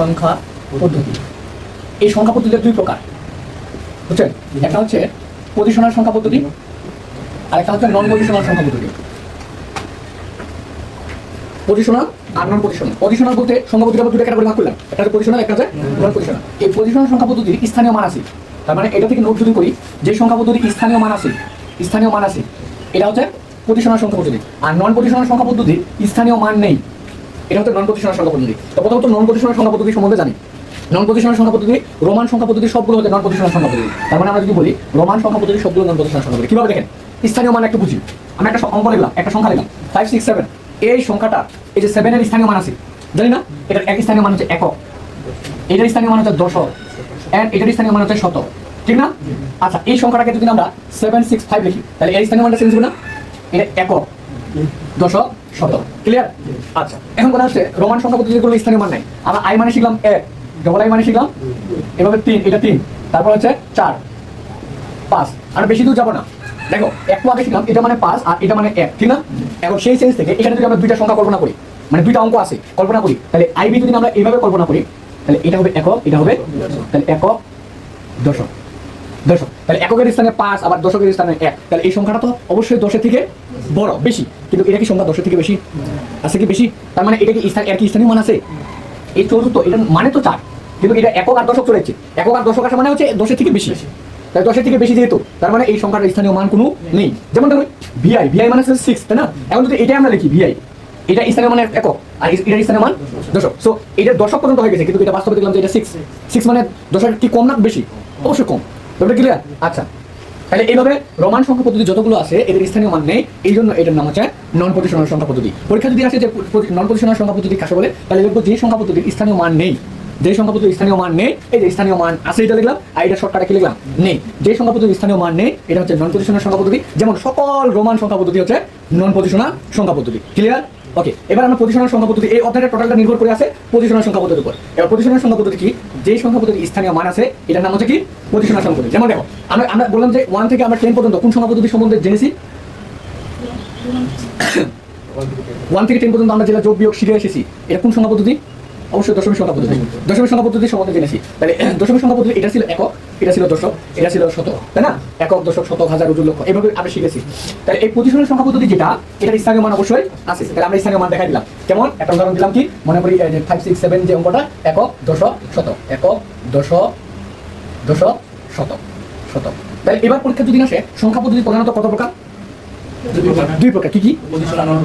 সংখ্যা পদ্ধতি। এই সংখ্যা পদ্ধতির দুই প্রকার। বুঝছেন? একটা হচ্ছে পজিশনাল সংখ্যা পদ্ধতি, আর একটা হচ্ছে নন পজিশনাল সংখ্যা পদ্ধতি। পজিশনাল আর নন পজিশনাল পজিশনাল বলতে সংখ্যা পদ্ধতি দুটো ক্যাটাগরি ভাগ করলাম। একটা হচ্ছে পজিশনাল একটা হচ্ছে নন পজিশনাল এই পজিশনাল সংখ্যা পদ্ধতির স্থানীয় মান আছে। তার মানে এটা থেকে নোট যদি করি, যে সংখ্যা পদ্ধতির স্থানীয় মান আছে, স্থানীয় মান আছে, এটা হচ্ছে পজিশনাল সংখ্যা পদ্ধতি। আর নন পজিশনাল সংখ্যা পদ্ধতির স্থানীয় মান নেই। এটা হচ্ছে নন পজিশনাল সংখ্যা পদ্ধতি তো প্রথমত নন পজিশনাল সংখ্যা পদ্ধতি সম্বন্ধে জানি। নন পজিশনাল সংখ্যা পদ্ধতি রোমান সংখ্যা পদ্ধতি সবগুলো হচ্ছে নন পজিশনাল সংখ্যা পদ্ধতি তার মানে আমরা যদি বলি, রোমান সংখ্যা পদ্ধতি সবগুলো নন পজিশনাল সংখ্যা পদ্ধতি কীভাবে দেখেন? স্থানীয় মান একটু বুঝি। আমি একটা অঙ্ক লিখলাম, একটা সংখ্যা লিখলাম। ফাইভ সিক্স সেভেন এই সংখ্যাটা, এই যে সেভেনের স্থানীয় মান আছে, জানি না? এটার এক স্থানীয় মান হচ্ছে একক। এটার স্থানীয় মান হচ্ছে দশক। এন্ড এটার স্থানীয় মান হচ্ছে শত ঠিক না? আচ্ছা এই সংখ্যাটাকে যদি আমরা সেভেন সিক্স ফাইভ লিখি, তাহলে এর স্থানীয় মানটা চেঞ্জ হবে না এটা একক। দশক। ক্লিয়ার আচ্ছা এখন কথা হচ্ছে, রোমান সংখ্যা কোনো স্থানীয় মান নাই, আমরা আই মানে শিখলাম এক ডবল আই মানে শিখলাম, এভাবে তিন, এটা তিন, তারপর হচ্ছে চার, পাঁচ, আর বেশি দূর যাব না। দেখো, একটু আগে শিখলাম, এটা মানে পাঁচ আর এটা মানে এক, ঠিক না? এখন সেই সেন্স থেকে এখানে যদি আমরা দুইটা সংখ্যা কল্পনা করি মানে দুইটা অঙ্ক আছে, কল্পনা করি, তাহলে আইবি যদি আমরা এইভাবে কল্পনা করি, তাহলে এটা হবে একক, এটা হবে তাহলে একক দশক। দশক তাহলে এককের স্থানে পাঁচ, আবার দশকের স্থানে এক। তাহলে এই সংখ্যাটা তো অবশ্যই দশের থেকে বড়, বেশি। কিন্তু এটা কি সংখ্যা দশের থেকে বেশি? আছে কি বেশি? তার মানে এটা কি স্থান কি স্থানীয় মান আছে? এই চতুর্থ, এটা মানে তো চার। কিন্তু এটা একক আর দশক চলে যাচ্ছে একক আর দশক আসা মানে হচ্ছে দশের থেকে বেশি। তাই দশের থেকে বেশি যেহেতু, তার মানে এই সংখ্যার স্থানীয় মান কোনো নেই। যেমন ধরুন ভিআই ভিআই মানে সিক্স তাই না? এখন যদি এটাই আমরা লিখি ভিআই এটা স্থানীয় মানে একক, আর এটার স্থানীয় মান দশক। সো এটা দশক পর্যন্ত হয়ে গেছে, কিন্তু এটা বাস্তবে দেখলাম যে এটা সিক্স সিক্স মানে দশক কি কম না বেশি? অবশ্যই কম। ব্যাপারটা ক্লিয়ার আচ্ছা। তাহলে এইভাবে রোমান সংখ্যা পদ্ধতি যতগুলো আছে, এদের স্থানীয় মান নেই। এই জন্য এটার নাম হচ্ছে নন সংখ্যা পদ্ধতি। পরীক্ষা যদি আসে যে নন সংখ্যা পদ্ধতি কাকে বলে, তাহলে দেখব যে সংখ্যা পদ্ধতির স্থানীয় মান নেই। যে সংখ্যা পদ্ধতির স্থানীয় মান নেই, এই যে স্থানীয় মান আছে এটা লিখলাম, আর এটা শর্টকাটে কি লিখলাম? নেই। যে সংখ্যা পদ্ধতির স্থানীয় মান নেই, এটা হচ্ছে নন পজিশনাল সংখ্যা পদ্ধতি। যেমন সকল রোমান সংখ্যা পদ্ধতি হচ্ছে নন পজিশনাল সংখ্যা পদ্ধতি। ক্লিয়ার ওকে এবার আমরা প্রতিষ্ঠানের সংখ্যা পদ্ধতি, এই অধ্যায়টা টোটালটা নির্ভর করে আছে প্রতিষ্ঠানের সংখ্যা পদ্ধতির উপর। এবার প্রতিষ্ঠানের সংখ্যা পদ্ধতি কি? যে সংখ্যা পদ্ধতির স্থানীয় মান আছে, এটার নাম হচ্ছে কি? প্রতিষ্ঠানের সংখ্যা পদ্ধতি। যেমন দেখো, আমরা আমরা বললাম যে ওয়ান থেকে আমরা টেন পর্যন্ত কোন সংখ্যা পদ্ধতি সম্বন্ধে জেনেছি? ওয়ান থেকে টেন পর্যন্ত আমরা যেটা যোগ বিয়োগ শিখে এসেছি, এটা কোন সংখ্যা পদ্ধতি? অবশ্যই দশমিক সংখ্যা পদ্ধতি। দশমিক সংখ্যা পদ্ধতি সম্বন্ধে জেনেছি। তাহলে দশমিক সংখ্যা পদ্ধতি, এটা ছিল একক, এটা ছিল দশক, এটা ছিল শত তাই না? একক, দশক, শতক, হাজার, উজুর লক্ষ, এভাবে আমরা শিখেছি। তাহলে এই পজিশনের সংখ্যা পদ্ধতি যেটা, এটার স্থানীয় মান অবশ্যই আছে। তাহলে আমরা স্থানীয় মান দেখাই দিলাম। কেমন? একটা উদাহরণ দিলাম কি? মনে করি ফাইভ সিক্স সেভেন যে অঙ্কটা, একক, দশক, শতক। একক, দশক দশক, শতক শতক। তাহলে এবার পরীক্ষা যদি আসে, সংখ্যা পদ্ধতি প্রধানত কত প্রকার? দুই প্রকার, কি কি?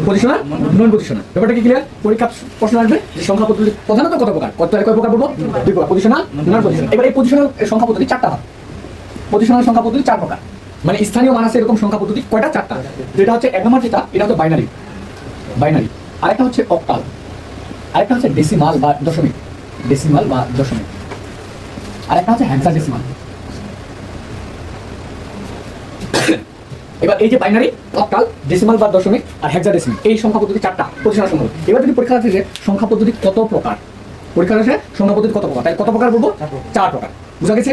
পজিশনাল নন পজিশনাল ব্যাপারটা কি ক্লিয়ার পরীক্ষা প্রশ্ন আসবে, সংখ্যা পদ্ধতি, প্রধানত কত প্রকার? কত কয় প্রকার বলব? দুই প্রকার পজিশনাল নন পজিশনাল এবার এই পজিশনাল সংখ্যা পদ্ধতি চারটা হয় পজিশনাল সংখ্যা পদ্ধতি চার প্রকার। মানে স্থানীয় মান এরকম সংখ্যা পদ্ধতি কয়টা? চারটা। যেটা হচ্ছে এক নম্বর যেটা, এটা হচ্ছে বাইনারি বাইনারি আরেকটা হচ্ছে অক্টাল আরেকটা হচ্ছে ডেসিমাল বা দশমিক। ডেসিমাল বা দশমিক। আরেকটা হচ্ছে হ্যান্সার ডেসিমাল এবার এই যে বাইনারি অক্টাল ডেসিমাল বা দশমিক আর হেক্সাডেসিমাল এই সংখ্যা পদ্ধতি চারটা পজিশনাল সংখ্যা এবার যদি পরীক্ষা আছে যে সংখ্যা পদ্ধতি কত প্রকার? পরীক্ষা আছে সংখ্যা পদ্ধতি কত প্রকার? তাই কত প্রকার বলব? চার প্রকার। বুঝা গেছে?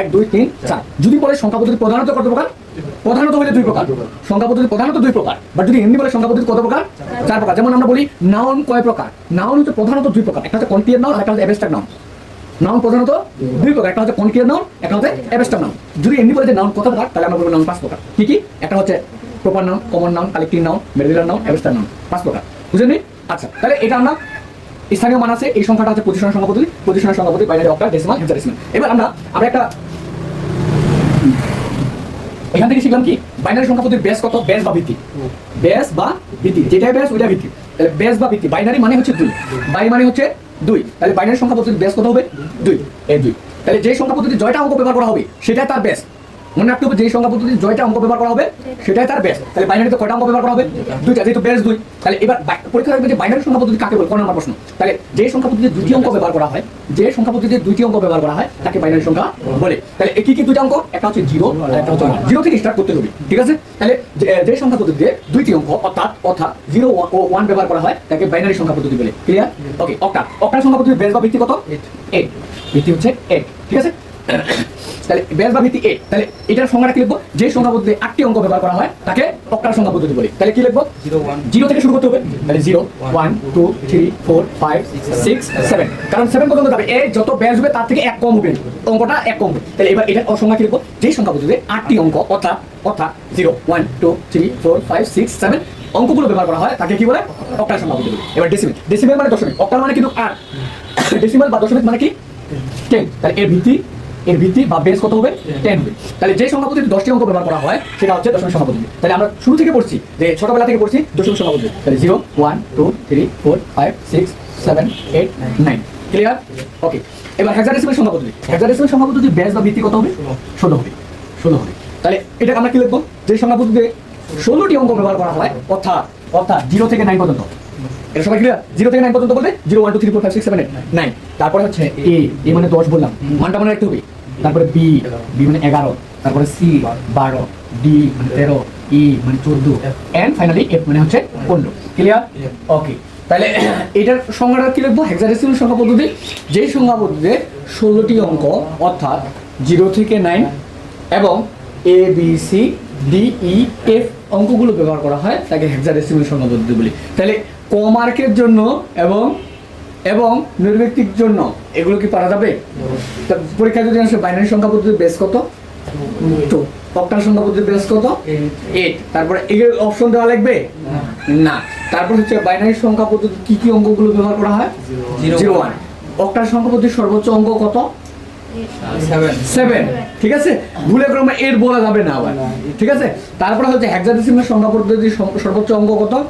এক দুই তিন চার। যদি বলে সংখ্যা পদ্ধতি প্রধানত কত প্রকার? প্রধানত হলে দুই প্রকার। সংখ্যা পদ্ধতি প্রধানত দুই প্রকার। বাট যদি এমনি বলে সংখ্যা পদ্ধতি কত প্রকার? চার প্রকার। যেমন আমরা বলি নাউন কয় প্রকার? নাউন হচ্ছে প্রধানত দুই প্রকার। একটা হচ্ছে কন্টিয়ার নাউন একটা হচ্ছে অ্যাবেস্ট্রাক্ট নাউন নাউন প্রধানত দুই প্রকার। একটা হচ্ছে কনক্রিয়ার নাউন একটা হচ্ছে অ্যাবেস্ট্রাক্ট নাউন যদি এমনি বলে যে নাউন কত প্রকার তাহলে আমরা বলব নাউন পাঁচ প্রকার। কি কি? একটা হচ্ছে proper noun common noun collective noun medical noun abstract noun পাঁচ প্রকার। বুঝলেন আচ্ছা তাহলে এটা আমরা স্থানীয় মান আছে, এই সংখ্যাটা হচ্ছে পজিশনাল সংখ্যা পদ্ধতি পজিশনাল সংখ্যা পদ্ধতি বাইনারি অক্টাল ডেসিমাল হেক্সাডেসিমাল এবার আমরা আমরা একটা, এখান থেকে শিখলাম কি? বাইনারি সংখ্যা পদ্ধতির বেস কত? বেস বা ভিত্তি। বেস বা ভিত্তি। যেটাই বেস ওইটা ভিত্তি। তাহলে বেস বা ভিত্তি বাইনারি মানে হচ্ছে দুই। বাই মানে হচ্ছে দুই। তাহলে বাইনারি সংখ্যা পদ্ধতির বেস কত হবে? দুই। এই দুই। তাহলে যে সংখ্যা পদ্ধতি জয়টা অঙ্ক ব্যবহার করা হবে, সেটাই তার বেস মনে রাখতে হবে যে সংখ্যা পদ্ধতি জয়টা অঙ্ক ব্যবহার করা হবে সেটাই তার বেস তাহলে বাইনারি তো কয়টা অঙ্ক ব্যবহার করা হবে? দুইটা যেহেতু বেস দুই তাহলে এবার পরীক্ষা থাকবে যে বাইনারি সংখ্যা পদ্ধতি কাকে বলে? কোন নাম্বার প্রশ্ন। তাহলে যে সংখ্যা পদ্ধতিতে দুইটি অঙ্ক ব্যবহার করা হয় যে সংখ্যা পদ্ধতিতে দুইটি অঙ্ক ব্যবহার করা হয় তাকে বাইনারি সংখ্যা বলে। তাহলে কি কি দুইটা অঙ্ক? একটা হচ্ছে জিরো আর একটা হচ্ছে জিরো থেকে স্টার্ট করতে হবে ঠিক আছে? তাহলে যে- সংখ্যা পদ্ধতিতে দুইটি অঙ্ক অর্থাৎ অর্থাৎ জিরো ও ওয়ান ব্যবহার করা হয় তাকে বাইনারি সংখ্যা পদ্ধতি বলে। ক্লিয়ার ওকে অক্টা অক্টার সংখ্যা পদ্ধতির বেস বা ভিত্তি কত? এইট ভিত্তি হচ্ছে এইট ঠিক আছে? তাহলে বেস বা ভিত্তি এ তাহলে এটার সংখ্যাটা কি লিখব? যে সংখ্যা পদ্ধতিতে আটটি অঙ্ক ব্যবহার করা হয় তাকে অক্টাল সংখ্যা পদ্ধতি বলি। তাহলে কি লিখব? জিরো থেকে শুরু করতে হবে। তাহলে zero one two three four five six seven কারণ সেভেন পর্যন্ত যাবে। এ যত ব্যাস হবে তার থেকে এক কম হবে। অঙ্কটা এক কম হবে। তাহলে এবার এটা সংখ্যা কি লিখব? যে সংখ্যা পদ্ধতিতে আটটি অঙ্ক অর্থাৎ অর্থাৎ zero one two three four five six seven অঙ্কগুলো ব্যবহার করা হয় তাকে কি বলে? অক্টাল সংখ্যা পদ্ধতি বলে। এবার ডেসিমেল ডেসিমেল মানে দশমিক। অক্টাল মানে কিন্তু আট। ডেসিমেল বা দশমিক মানে কি? টেন তাহলে এর ভিত্তি এর ভিত্তি বা বেস কত হবে? টেন হবে। তাহলে যে সংখ্যা পদ্ধতি দশটি অঙ্ক ব্যবহার করা হয় সেটা হচ্ছে দশমিক সংখ্যা পদ্ধতি। তাহলে আমরা শুরু থেকে পড়ছি যে ছোটবেলা থেকে পড়ছি দশমিক সংখ্যা পদ্ধতি। তাহলে zero one two three four five six seven eight nine clear okay এবার হেক্সাডেসিমেল সংখ্যা পদ্ধতি। হেক্সাডেসিমেল সংখ্যা পদ্ধতি বেস বা ভিত্তি কত হবে? ষোলো। হবে। ষোলো হবে। তাহলে এটা আমরা কি লিখব? যে সংখ্যা পদ্ধতিতে ষোলোটি অঙ্ক ব্যবহার করা হয় অর্থাৎ অর্থাৎ জিরো থেকে নাইন পর্যন্ত। এটা সবাই ক্লিয়ার জিরো থেকে নাইন পর্যন্ত বলতে zero one two three four five six seven eight nine তারপরে হচ্ছে এ এ মানে দশ বললাম। মানটা মনে রাখতে হবে। তারপরে বি বি মানে এগারো। তারপরে সি বারো। ডি মানে তেরো। ই মানে চোদ্দ। এন্ড ফাইনালি এফ মানে হচ্ছে পনেরো। ক্লিয়ার ওকে তাহলে এটার সংখ্যাটা কি লিখব? হেক্সাডেসিমাল সংখ্যা পদ্ধতি। যেই সংখ্যা পদ্ধতিতে ষোলোটি অঙ্ক, অর্থাৎ জিরো থেকে নাইন এবং A B C D E F অঙ্কগুলো ব্যবহার করা হয়, তাকে হেক্সাডেসিমাল সংখ্যা পদ্ধতি বলি। তাহলে ক মার্কের জন্য এবং এবং নির্ব্যক্তিক জন্য। এগুলো কি পারা যাবে? তা পরীক্ষায় যদি আসে বাইনারি সংখ্যা পদ্ধতির বেস কত? টু অক্টাল সংখ্যা পদ্ধতির বেস কত? এইট তারপরে এগুলো অপশন দেওয়া লাগবে? না। তারপর হচ্ছে বাইনারি সংখ্যা পদ্ধতি কি কি অঙ্কগুলো ব্যবহার করা হয়? জিরো ওয়ান অক্টাল সংখ্যা পদ্ধতির সর্বোচ্চ অঙ্ক কত? সেভেন ঠিক আছে? ভুলে ক্রমে এর বলা যাবে না আবার। ঠিক আছে? তারপরে হচ্ছে হেক্সাডেসিমাল সংখ্যা পদ্ধতির সম- সর্বোচ্চ অঙ্ক কত?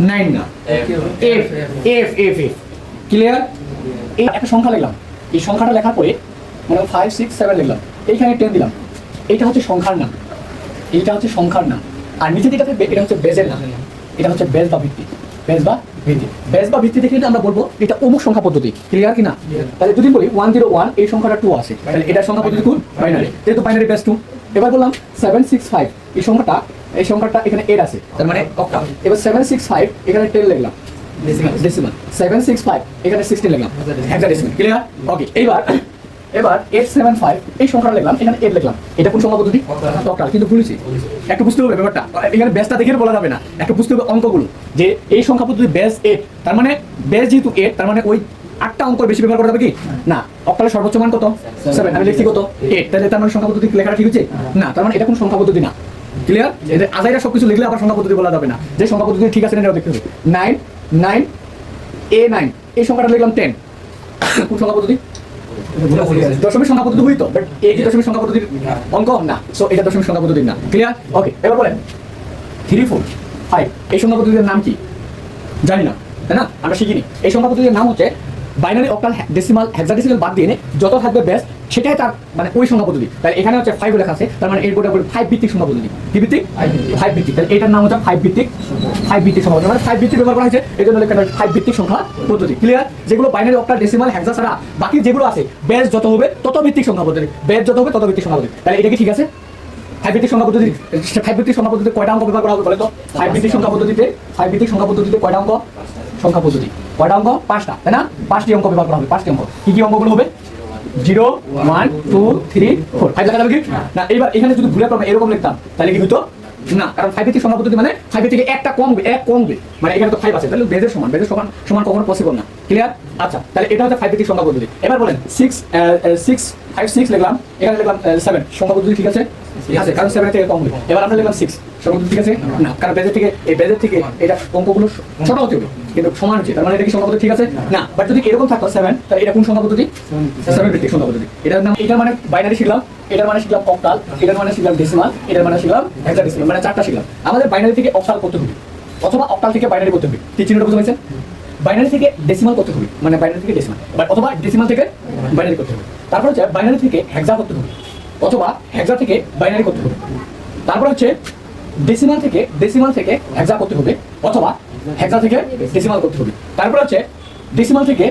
নাইন না। F F F F clear এই একটা সংখ্যা লিখলাম। এই সংখ্যাটা লেখার পরে মানে ফাইভ সিক্স সেভেন লিখলাম। এইখানে টেন দিলাম। এইটা হচ্ছে সংখ্যার নাম। এইটা হচ্ছে সংখ্যার নাম। আর নিচে যেটা এটা হচ্ছে বেজের নাম। এটা হচ্ছে বেজ বা ভিত্তি। বেজ বা ভিত্তি ব্যাস বা ভিত্তি দেখলে আমরা বলব এটা অমুক সংখ্যা পদ্ধতি ক্লিয়ার কিনা? তাহলে যদি বলি ওয়ান জিরো ওয়ান এই সংখ্যাটা টু আছে। তাহলে এটা সংখ্যা পদ্ধতি কোন? বাইনারি যেহেতু বাইনারি ব্যাস টু এবার বললাম সেভেন সিক্স ফাইভ এই সংখ্যাটা এই সংখ্যাটা এখানে এইট আছে তার মানে অক্টাল এবার সেভেন সিক্স ফাইভ এখানে টেন লিখলাম। ডেসিমাল সেভেন সিক্স ফাইভ এখানে সিক্সটিন লিখলাম। হেক্সাডেসিমাল ক্লিয়ার ওকে এইবার এবার এইট সেভেন ফাইভ এই সংখ্যাটা লিখলাম এখানে এইট লিখলাম। এটা কোন সংখ্যা পদ্ধতি? অক্টাল কিন্তু ভুলেছি একটু বুঝতে হবে ব্যাপারটা। এখানে বেসটা দেখে বলা যাবে না। একটু বুঝতে হবে অঙ্কগুলো। যে এই সংখ্যা পদ্ধতি এইট তার মানে বেস যেহেতু এইট তার মানে ওই আটটা অঙ্ক বেশি ব্যবহার করা যাবে কি? না। অক্টালের সর্বোচ্চ মান কত? সেভেন আমি লিখছি কত? এইট তাহলে তার মানে সংখ্যা পদ্ধতি লেখাটা ঠিক হচ্ছে না তার মানে এটা কোন সংখ্যা পদ্ধতি না। ক্লিয়ার আজাইরা সবকিছু লিখলে আবার সংখ্যা পদ্ধতি বলা যাবে না। যে সংখ্যা পদ্ধতি ঠিক আছে না এটাও দেখতে হবে। নাইন নাইন এ নাইন এই সংখ্যাটা লিখলাম টেন কোন সংখ্যা পদ্ধতি? দশমিক সংখ্যা পদ্ধতি হইতো বাট এই কি দশমিক সংখ্যা পদ্ধতির অঙ্ক না। সো এটা দশমিক সংখ্যা পদ্ধতির না। ক্লিয়ার ওকে এবার বলেন থ্রি ফোর ফাইভ এই সংখ্যা পদ্ধতির নাম কি? জানি না তাই না? আমরা শিখিনি। এই সংখ্যা পদ্ধতির নাম হচ্ছে বাইনারি অক্টাল ডেসিমাল হেক্সাডেসিমাল বাদ দিয়ে যত থাকবে বেস্ট সেটাই তার মানে ওই সংখ্যা পদ্ধতি। তাহলে এখানে হচ্ছে ফাইভ লেখা আছে তার মানে এর গোটা ফাইভ ভিত্তিক সংখ্যা পদ্ধতি। কি ভিত্তিক? ফাইভ ভিত্তিক। তাহলে এটার নাম হচ্ছে ফাইভ ভিত্তিক ফাইভ ভিত্তিক সংখ্যা মানে ফাইভ ভিত্তিক ব্যবহার করা হয়েছে এই জন্য ফাইভ ভিত্তিক সংখ্যা পদ্ধতি। ক্লিয়ার যেগুলো বাইনারি অক্টাল ডেসিমাল হেক্সা ছাড়া বাকি যেগুলো আছে বেস যত হবে, তত ভিত্তিক সংখ্যা পদ্ধতি। বেস যত হবে, তত ভিত্তিক সংখ্যা পদ্ধতি। তাহলে এটা কি ঠিক আছে? ফাইভ ভিত্তিক সংখ্যা পদ্ধতি ফাইভ ভিত্তিক সংখ্যা পদ্ধতিতে কয়টা অঙ্ক ব্যবহার করা হবে বলে তো? ফাইভ ভিত্তিক সংখ্যা পদ্ধতিতে ফাইভ ভিত্তিক সংখ্যা পদ্ধতিতে কয়টা অঙ্ক? সংখ্যা পদ্ধতি। কয়টা অঙ্ক? পাঁচটা, তাই না? পাঁচটি অঙ্ক ব্যবহার করা হবে, পাঁচটি অঙ্ক। কি কি অঙ্কগুলো হবে? Zero one two three four five লেখা যাবে কি? না, এইবার এখানে যদি ভুলে আমরা এরকম লিখতাম, তাহলে কি হতো? না, কারণ ফাইভ থেকে সংখ্যা পদ্ধতি মানে ফাইভ থেকে একটা কমবে এক কমবে মানে এখানে তো ফাইভ আছে, তাহলে বেজের সমান বেজের সমান সমান কখনো পসিবল না। ক্লিয়ার আচ্ছা তাহলে এটা হচ্ছে ফাইভ থেকে সংখ্যা পদ্ধতি। এবার বলেন সিক্স সিক্স ফাইভ সিক্স লিখলাম, এখানে লিখলাম সেভেন সংখ্যা পদ্ধতি ঠিক আছে? আছে, কারণ সেভেন থেকে কম হবে। এবার আমরা লিখলাম সিক্স পদ্ধতি ঠিক আছে? না, কারণ বেজের থেকে এই বেজের থেকে এটা অঙ্কগুলো ছোট হতে হবে, কিন্তু সমান হচ্ছে। তার মানে এটা কি সংখ্যা ঠিক আছে? না বাট যদি এরকম থাকতো সেভেন তাহলে এটা কোন সংখ্যা পদ্ধতি সেভেন ভিত্তিক সংখ্যা পদ্ধতি এটার নাম এটার মানে বাইনারি শিখলাম। এটার মানে শিখলাম অক্টাল এটার মানে শিখলাম ডেসিমাল এটার মানে শিখলাম হেক্সাডেসিমাল মানে চারটা শিখলাম। আমাদের বাইনারি থেকে অক্টাল করতে হবে, অথবা অক্টাল থেকে বাইনারি করতে হবে। কি চিহ্নটা বুঝতে পারছেন? বাইনারি থেকে ডেসিমাল করতে হবে মানে বাইনারি থেকে ডেসিমাল অথবা ডেসিমাল থেকে বাইনারি করতে হবে। তারপর হচ্ছে বাইনারি থেকে হেক্সা করতে হবে। অথবা হেক্সা থেকে বাইনারি করতে হবে। তারপর হচ্ছে ডেসিমাল থেকে ডেসিমাল থেকে হেক্সা করতে হবে, অথবা হেক্সা থেকে ডেসিমাল করতে হবে। তারপর হচ্ছে ডেসিমাল থেকে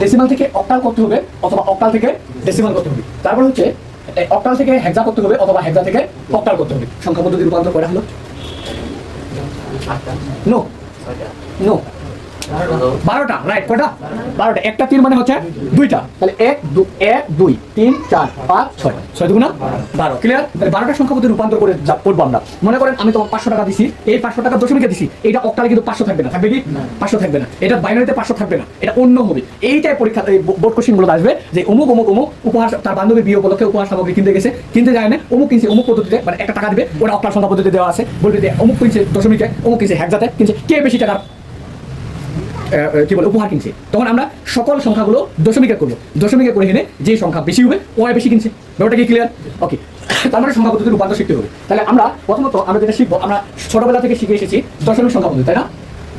ডেসিমাল থেকে অক্টাল করতে হবে, অথবা অক্টাল থেকে ডেসিমাল করতে হবে। তারপর হচ্ছে অক্টাল থেকে হেক্সা করতে হবে, অথবা হেক্সা থেকে অক্টাল করতে হবে। সংখ্যা পদ্ধতি রূপান্তর করা হলো? নো নো বারোটা রাইট কয়টা? বারোটা। একটা তিন মানে হচ্ছে দুইটা। তাহলে এক দু এক দুই তিন চার পাঁচ ছয়। ছয় দুগুণা বারো। ক্লিয়ার তাহলে বারোটা সংখ্যা পদ্ধতি রূপান্তর করে করব আমরা। মনে করেন আমি তোমার পাঁচশো টাকা দিছি এই পাঁচশো টাকা দশমিকে দিছি এটা অক্টালে কিন্তু পাঁচশো থাকবে না। থাকবে কি? পাঁচশো থাকবে না। এটা বাইনারিতে পাঁচশো থাকবে না। এটা অন্য হবে। এইটাই পরীক্ষা বোর্ড কোশ্চিনগুলো আসবে যে অমুক অমুক অমুক উপহার তার বান্ধবী বিয়ে উপলক্ষে উপহার সামগ্রী কিনতে গেছে কিনতে যায় না অমুক কিনছে অমুক পদ্ধতিতে মানে একটা টাকা দিবে ওটা অক্টাল সংখ্যা পদ্ধতি দেওয়া আছে। বলবে যে অমুক কিনছে দশমিকে অমুক কিনছে হ্যাকজাতে কিনছে কে বেশি আহ, কি বলে, উপহার কিনছে। তখন আমরা সকল সংখ্যাগুলো দশমিকে করব দশমিকে করে এনে যে সংখ্যা বেশি হবে ওয়াই বেশি কিনছে। ব্যাপারটা কি ক্লিয়ার ওকে তার মানে সংখ্যা পদ্ধতি রূপান্তর শিখতে হবে? তাহলে আমরা প্রথমত আমরা যেটা শিখব, আমরা ছোটবেলা থেকে শিখে এসেছি দশমিক সংখ্যা পদ্ধতি, তাই না?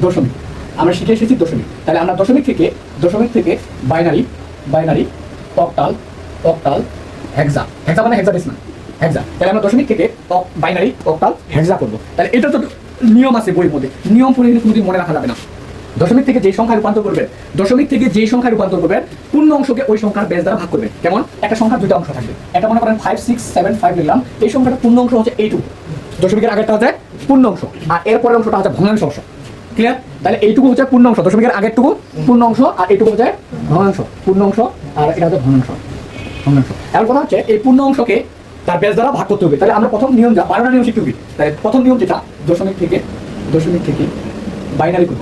দশমিক। আমরা শিখে এসেছি দশমিক। তাহলে আমরা দশমিক থেকে দশমিক থেকে binary binary octal octal hexa hexa মানে হেক্সাডেসিমাল হেক্সা তাহলে আমরা দশমিক থেকে বাইনারি অক্টাল হেক্সা করব। তাহলে এটা তো নিয়ম আছে বইয়ের মধ্যে। নিয়ম পড়ে কিন্তু কোনোদিন মনে রাখা যাবে না। দশমিক থেকে যে সংখ্যা রূপান্তর করবেন, দশমিক থেকে যে সংখ্যা রূপান্তর করবেন, পূর্ণ অংশকে ওই সংখ্যার বেস দ্বারা ভাগ করবেন। কেমন? একটা সংখ্যার দুইটা অংশ থাকবে। একটা মনে করেন ফাইভ সিক্স সেভেন ফাইভ লিখলাম, এই সংখ্যাটা পূর্ণ অংশ হচ্ছে এইটুকু। দশমিকের আগেরটা হচ্ছে পূর্ণ অংশ। আর এর পরের অংশটা হচ্ছে ভগ্নাংশ অংশ। ক্লিয়ার তাহলে এইটুকু হচ্ছে পূর্ণ অংশ। দশমিকের আগেরটুকু পূর্ণ অংশ আর এইটুকু হচ্ছে ভগ্নাংশ। পূর্ণ অংশ আর এটা হচ্ছে ভগ্নাংশ। ভগ্নাংশ। এখন কথা হচ্ছে এই পূর্ণ অংশকে তার বেস দ্বারা ভাগ করতে হবে। তাহলে আমরা প্রথম নিয়ম যা বারোটা নিয়ম শিখতে হবে। তাহলে প্রথম নিয়ম যেটা, দশমিক থেকে দশমিক থেকে বাইনারি করব।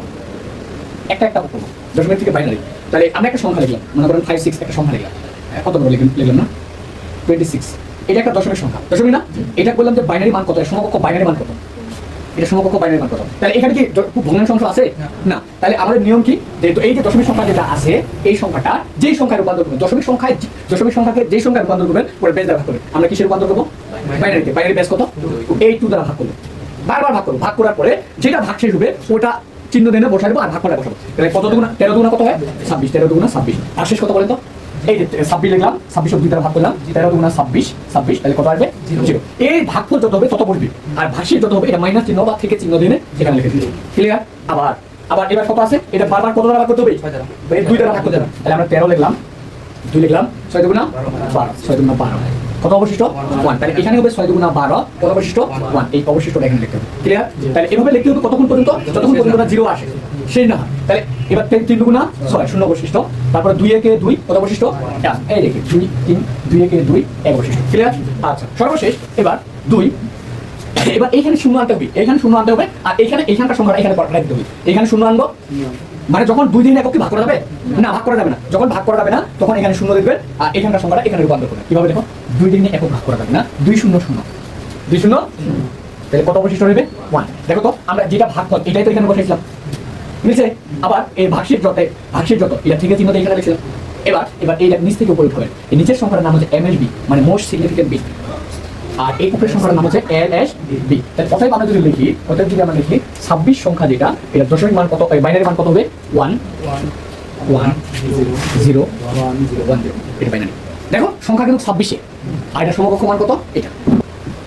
একটা একটা করব। দশমিক থেকে বাইনারি তাহলে আমরা একটা সংখ্যা লিখলাম মনে করেন ফাইভ সিক্স একটা সংখ্যা লিখলাম। হ্যাঁ, কত বড় লিখলাম লিখলাম না? টোয়েন্টি সিক্স এটা একটা দশমিক সংখ্যা। দশমিক না? এটা বললাম যে বাইনারি মান কত? সমকক্ষ বাইনারি মান কত? এটা সমকক্ষ বাইনারি মান কত? তাহলে এখানে কি ভগ্নাংশ অংশ আছে? না। তাহলে আমাদের নিয়ম কি? যেহেতু এই যে দশমিক সংখ্যা যেটা আছে এই সংখ্যাটা যেই সংখ্যায় রূপান্তর করবে দশমিক সংখ্যায় দশমিক সংখ্যাকে যেই সংখ্যায় রূপান্তর করবেন ওটা বেস দ্বারা ভাগ করবে আমরা কিসের রূপান্তর করব? বাইনারিতে বাইনারি বেস কত? এই টু দ্বারা ভাগ করব। বারবার ভাগ করব। ভাগ করার পরে যেটা ভাগ শেষ হবে ওটা চিহ্ন দিয়ে বসাই দেবো আর ভাগ করে বসাবো। তাহলে কত দুগুণা? তেরো দুগুণা কত হয়? ছাব্বিশ। তেরো দুগুণা ছাব্বিশ। আর শেষ কত বলেন তো? এই যে ছাব্বিশ লিখলাম ছাব্বিশ দ্বারা ভাগ করলাম। তেরো দুগুণা ছাব্বিশ ছাব্বিশ তাহলে কত আসবে? জিরো। এই ভাগফল যত হবে তত বসবে। আর ভাগশেষ যত হবে এটা মাইনাস চিহ্ন বা থেকে চিহ্ন দিয়ে এখানে লিখে দিবে। ক্লিয়ার আবার আবার এবার কত আছে? এটা বারবার কত দ্বারা ভাগ করতে হবে? দুই দ্বারা ভাগ করতে হবে। তাহলে আমরা তেরো লিখলাম। দুই লিখলাম ছয় দুগুণা বারো। ছয় দুগুণা বারো। কত অবশিষ্ট? ওয়ান তাহলে এখানে হবে ছয় দুগুণা বারো। কত অবশিষ্ট? ওয়ান এই এখানে লিখতে হবে। ক্লিয়ার তাহলে এভাবে লিখতে হবে কতক্ষণ পর্যন্ত? যতক্ষণ পর্যন্ত জিরো আসে। সেই না। তাহলে এবার তিন তিন দুগুণা ছয়, শূন্য অবশিষ্ট। তারপরে দুই একে দুই, কত অবশিষ্ট? এই দেখে, দুই, তিন, দুই একে দুই, এক অবশিষ্ট। ক্লিয়ার আচ্ছা সর্বশেষ, এবার দুই। এবার এইখানে শূন্য আনতে হবে এখানে শূন্য আনতে হবে, আর এখানে এখানকার সংখ্যাটা এখানে রাখতে হবে। এখানে শূন্য আনব? মানে যখন দুই দিন একক ভাগ করা যাবে? না, ভাগ করা যাবে না। যখন ভাগ করা যাবে না, তখন এখানে শূন্য দেখবে আর এখানকার সংখ্যাটা এখানে রূপান্তর করবে কীভাবে দেখো? দুই দিনে একক ভাগ করা যাবে না। দুই শূন্য শূন্য। দুই শূন্য? তাহলে কত অবশিষ্ট রইবে? ওয়ান দেখো তো, আমরা যেটা ভাগ কর এটাই তো এখানে বসেছিলাম মিলছে আবার এই ভাগশের যত ভাগশের যত, এটা থেকে চিহ্ন এখানে লিখছিলাম। এবার এবার এইটা নিচ থেকে উপরে হবে এই নিচের সংখ্যার নাম হচ্ছে এমএসবি মানে মোস্ট সিগনিফিকেন্ট বিট আর এই উপরের সংখ্যার নাম হচ্ছে এল এস বি তাহলে অতএব আমরা যদি লিখি, অতএব যদি আমরা লিখি, ছাব্বিশ সংখ্যা যেটা, এটা দশমিক মান কত বাইনারি মান কত হবে? One one zero one zero one zero এটা বাইনারি দেখো, সংখ্যা কিন্তু ছাব্বিশে। আর এটা সমকক্ষ মান কত? এটা।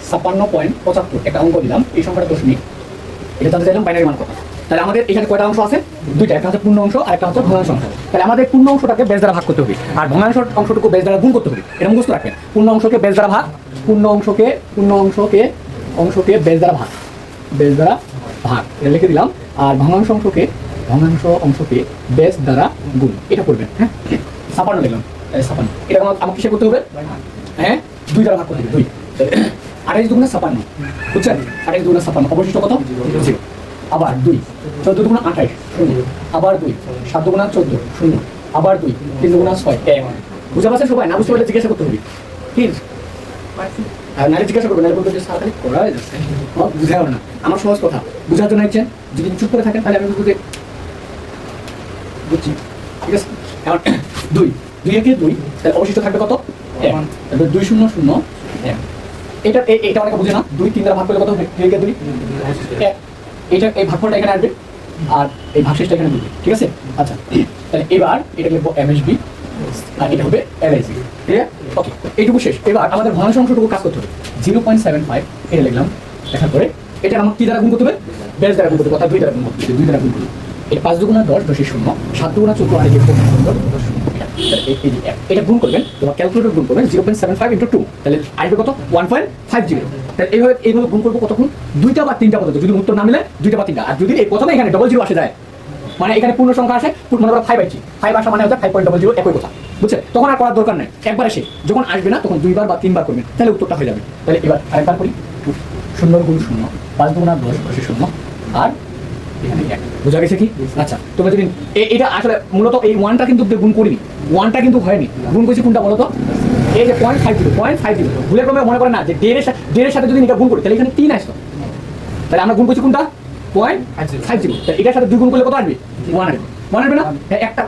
ছাপ্পান্ন পয়েন্ট পঁচাত্তর। একটা অঙ্ক দিলাম, এই সংখ্যাটা দশমিক। এটা জানতে চাইলাম বাইনারি মান কত। তাহলে আমাদের এখানে কয়টা অংশ আছে? দুইটা। একটা হচ্ছে পূর্ণ অংশ, আর একটা হচ্ছে ভগ্নাংশ অংশ। তাহলে আমাদের পূর্ণ অংশটাকে বেশ দ্বারা ভাগ করতে হবে। আর ভগ্নাংশ অংশটুকু বেশ দ্বারা গুণ করতে হবে। এরকম মুখস্থ রাখবেন। পূর্ণ অংশকে বেশ দ্বারা ভাগ পূর্ণ অংশকে পূর্ণ অংশকে অংশকে বেশ দ্বারা ভাগ। বেশ দ্বারা ভাগ। এটা লিখে দিলাম। আর ভগ্নাংশ অংশকে ভগ্নাংশ অংশকে বেশ দ্বারা গুণ। এটা করবেন হ্যাঁ? ছাপান্ন লিখলাম। ছাপান্ন। এটা আমার আমাকে কিসে করতে হবে? হ্যাঁ? দুই দ্বারা ভাগ করতে হবে, দুই। আঠাইশ দুগুণা ছাপান্ন। বুঝছেন? আঠাইশ দুগুণা ছাপান্ন। অবশিষ্ট কত? জিরো। আবার দুই। চোদ্দ দুগুণা আঠাইশ, শূন্য। আবার দুই। সাত দুগুণা চোদ্দ, শূন্য। আবার দুই। তিন দুগুণা ছয়, এক। বুঝতে পারছেন সবাই? না বুঝতে পারলে জিজ্ঞাসা করতে হবে। কি আর নারী জিজ্ঞাসা করবে নারী বলবে যে স্যার খালি করা যাচ্ছে। ও, বুঝে না। আমার সহজ কথা বুঝার জন্য ইচ্ছেন যদি চুপ করে থাকেন তাহলে আমি বুঝছি ঠিক আছে? এখন দুই দুই একে দুই তাহলে অবশিষ্ট থাকবে কত? এক। দুই শূন্য শূন্য এক। এটা এটা অনেকে বুঝে না দুই তিন দ্বারা ভাগ করলে কত হবে? দুই একে দুই? এক। এটা এই ভাগফলটা এখানে আসবে আর এই ভাগশেষটা এখানে বুঝবে ঠিক আছে? আচ্ছা তাহলে এবার এটা লিখব এমএসবি আর এটা হবে আছে ওকে এইটুকু শেষ এবার আমাদের অংশটুকু কাজ করতে হবে জিরো পয়েন্ট সেভেন ফাইভ এটা লিখলাম দেখার পরে এটা আমার কি দ্বারা গুণ করতে হবে বেশ দ্বারা গুণ করতে দুই দ্বারা গুণ করতে দুই দ্বারা গুণ করতে এটা পাঁচ দুগুণা দশ দশের শূন্য সাত দুগুণা চোদ্দ আর এই। এটা- এই- এই গুণ করবেন তোমার ক্যালকুলেটর গুণ করবেন zero point seven five into two তাহলে আসবে কত ওয়ান পয়েন্ট ফাইভ জিরো তাহলে এইভাবে এইভাবে গুণ করব কতক্ষণ দুইটা বা তিনটা পদ্ধতি যদি উত্তর না মিলে দুইটা বা তিনটা আর যদি এই প্রথমে এখানে ডবল জিরো আসে যায় মানে এখানে পূর্ণ সংখ্যা আসে মনে করো ফাইভ আইছি ফাইভ আসা মানে হচ্ছে ফাইভ পয়েন্ট ডবল জিরো একই কথা। বুঝছে তখন আর করার দরকার নেই। একবার এসে যখন আসবে না, তখন দুইবার বা তিনবার করবেন, তাহলে উত্তরটা হয়ে যাবে। তাহলে এবার আরেকবার করি। শূন্য গুণ শূন্য পাঁচ দুগুণা দশ, দশে শূন্য। আর বোঝা গেছে কি? আচ্ছা তোমরা যদি এটা আসলে মূলত এই ওয়ানটা কিন্তু গুণ করিনি। ওয়ানটা কিন্তু হয়নি। গুণ করেছি কোনটা বলতো? এই যে point five zero point five zero ভুলের ক্রমে মনে করে না যে দেড়ের সাথে দেড়ের সাথে যদি এটা গুণ করি, তাহলে এখানে তিন আসতো। তাহলে আমরা গুণ করছি কোনটা? পয়েন্ট ফাইভ জিরো এটার সাথে দুই গুণ করলে কত আসবে? ওয়ান আসবে। মনে হবে না? হ্যাঁ, একটা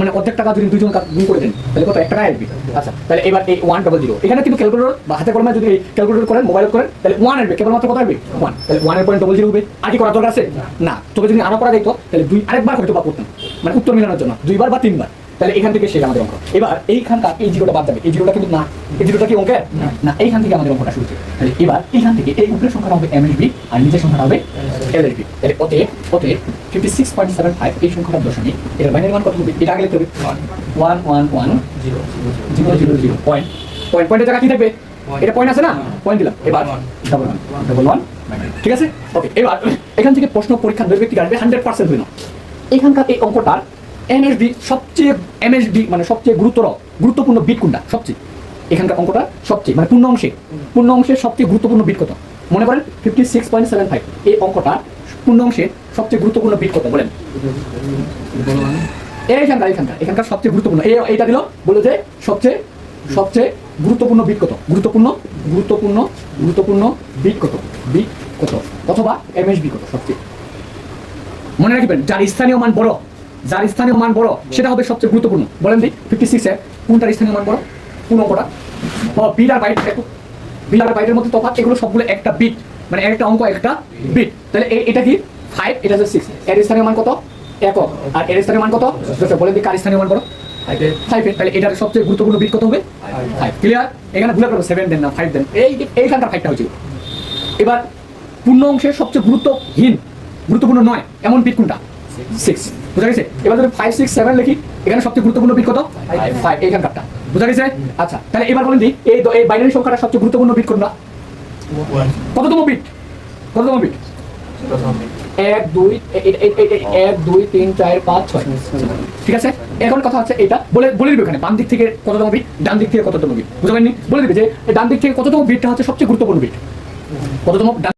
মানে অর্ধেক টাকা যদি দুজন গুণ করে দেন তাহলে কত? এক টাকা আসবে। আচ্ছা তাহলে এবার এই ওয়ান ডবল জিরো এখানে কিন্তু ক্যালকুলেটর বা হাতে কলমে যদি ক্যালকুলেটর করেন মোবাইল করেন তাহলে ওয়ান আসবে। কেবলমাত্র কত আসবে? ওয়ান তাহলে ওয়ানের পয়েন্ট ডবল জিরো হবে। আর কি করার দরকার আছে? না। তোকে যদি আরও করা যেত তাহলে দুই আরেকবার হয়তো বা করতাম। মানে উত্তর মিলানোর জন্য। দুইবার বা তিনবার। তাহলে এখান থেকে শেষ আমাদের অঙ্ক। এবার এইখানকার এই জিরোটা বাদ যাবে। এই জিরোটা কিন্তু না। এই জিরোটা কি অঙ্কের? না। এইখান থেকে আমাদের অঙ্কটা শুরু হচ্ছে। তাহলে এবার এইখান থেকে এই উপরের সংখ্যাটা হবে এমএসবি আর নিচের সংখ্যাটা হবে এলএসবি তাহলে অতএব অতএব fifty six point seven five এই সংখ্যাটা দশমিক এর বাইনের মান কত হবে? এটা আগে লিখতে হবে। One one one zero zero zero zero point point পয়েন্টের জায়গা কি থাকবে. এটা পয়েন্ট আছে না? পয়েন্ট দিলাম। এবার ডাবল ওয়ান ডাবল ওয়ান ঠিক আছে? ওকে এবার এখান থেকে প্রশ্ন পরীক্ষা দুই ব্যক্তি আসবে হান্ড্রেড পার্সেন্ট হইল এখানকার এই অঙ্কটার এমএসবি সবচেয়ে এমএসবি মানে সবচেয়ে গুরুতর, গুরুত্বপূর্ণ বিট কোনটা? সবচেয়ে। এখানকার অঙ্কটা সবচেয়ে মানে পূর্ণ অংশে। পূর্ণ অংশের সবচেয়ে গুরুত্বপূর্ণ বিট কত? মনে করেন fifty six point seven five এই অঙ্কটা পূর্ণ অংশের সবচেয়ে গুরুত্বপূর্ণ বিট কত? বলেন। এইখানকার এখানকার এখানকার সবচেয়ে গুরুত্বপূর্ণ। এই এইটা দিল, বলে যে সবচেয়ে সবচেয়ে গুরুত্বপূর্ণ বিট কত? গুরুত্বপূর্ণ গুরুত্বপূর্ণ গুরুত্বপূর্ণ বিট কত? বিট কত? অথবা এমএসবি কত? সবচেয়ে। মনে রাখবেন, যার স্থানীয় মান বড় যার স্থানীয় মান বড় সেটা হবে সবচেয়ে গুরুত্বপূর্ণ। বলেন দি ফিফটি সিক্সে কোনটার স্থানীয় মান বড়? কোন অঙ্কটা? বিট আর বাইট একটু বিট আর বাইটের মধ্যে তফাৎ এগুলো সবগুলো একটা বিট মানে একটা অঙ্ক একটা বিট। তাহলে এটা কি? ফাইভ এটা হচ্ছে সিক্স এর স্থানীয় মান কত? একক। আর এর স্থানীয় মান কত। বলেন দি কার স্থানীয় মান বড়? ফাইভ তাহলে এটার সবচেয়ে গুরুত্বপূর্ণ বিট কত হবে? ফাইভ ক্লিয়ার এখানে ভুলে করব সেভেন দেন না ফাইভ দেন। এই এইখানকার ফাইভটা হয়েছিল। এবার পূর্ণ অংশের সবচেয়ে গুরুত্বহীন গুরুত্বপূর্ণ নয় এমন বিট কোনটা? সিক্স বুঝা গেছে? এবার যদি ফাইভ সিক্স সেভেন লিখি। এখানে সবচেয়ে গুরুত্বপূর্ণ বিট কত? ফাইভ এইখানকারটা বুঝা গেছে? আচ্ছা তাহলে এবার বলেন দি এই এই বাইনারি সংখ্যাটা সবচেয়ে গুরুত্বপূর্ণ বিট কোনটা? কততম বিট কততম বিট এক দুই এক দুই তিন চার পাঁচ ছয়। ঠিক আছে? এখন কথা হচ্ছে এটা বলে বলে দিবে এখানে বাম দিক থেকে কততম বিট ডান দিক থেকে কততম বিট বুঝতে পারেননি বলে দিবে যে ডান দিক থেকে কততম বিটটা হচ্ছে সবচেয়ে গুরুত্বপূর্ণ বিট কততম? ডান